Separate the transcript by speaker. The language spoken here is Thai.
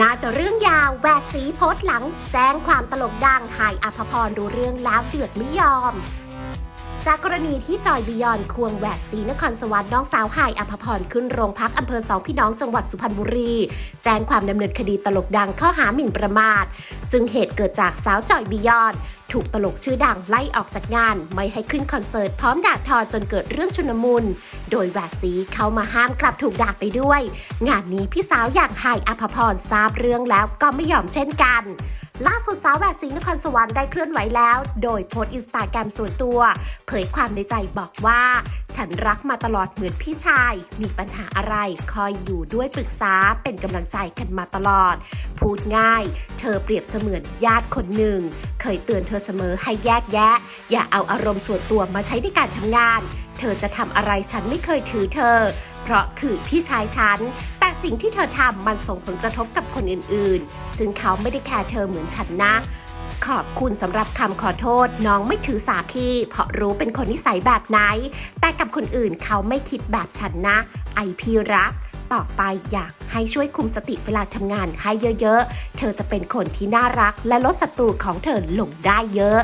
Speaker 1: น่าจะเรื่องยาวแหวกสีโพสหลัง แจ้งความตลกดังหายอภพรดูเรื่องแล้วเดือดไม่ยอม จากกรณีที่จอยบิยอนควงแหวกสีนครสวรรค์น้องสาวหายอภพรขึ้นโรงพักอำเภอสองพี่น้องจังหวัดสุพรรณบุรี แจ้งความดำเนินคดีตลกดังข้อหาหมิ่นประมาท ซึ่งเหตุเกิดจากสาวจอยบิยอน ถูกตลกชื่อดังไล่ออกจากงาน ไม่ให้ขึ้นคอนเสิร์ตพร้อมด่าทอจนเกิดเรื่องชุนมุน โดยแหวกสีเข้ามาห้ามกลับถูกด่าไปด้วย งานนี้พี่สาวอย่างหายอภพรทราบเรื่องแล้วก็ไม่ยอมเช่นกันล่าสุดสาวแหวกสีนครสวรรค์ได้เคลื่อนไหวแล้ว โดยโพสต์อินสตาแกรมส่วนตัว เผยความในใจบอกว่า ฉันรักมาตลอดเหมือนพี่ชาย มีปัญหาอะไรคอยอยู่ด้วยปรึกษาเป็นกำลังใจกันมาตลอด พูดง่าย เธอเปรียบเสมือนญาติคนหนึ่ง เคยเตือนเธอเสมอให้แยกแยะ อย่าเอาอารมณ์ส่วนตัวมาใช้ในการทำงาน เธอจะทำอะไรฉันไม่เคยถือเธอ เพราะคือพี่ชายฉัน สิ่งที่เธอทำมันส่งผลกระทบกับคนอื่นๆ ซึ่งเขาไม่ได้แคร์เธอเหมือนฉันนะ ขอบคุณสำหรับคำขอโทษน้องไม่ถือสาพี่ เพราะรู้เป็นคนนิสัยแบบไหน แต่กับคนอื่นเขาไม่คิดแบบฉันนะ ไอพี่รัก ต่อไปอยากให้ช่วยคุมสติเวลาทำงานให้เยอะๆ เธอจะเป็นคนที่น่ารักและลดศัตรูของเธอลงได้เยอะ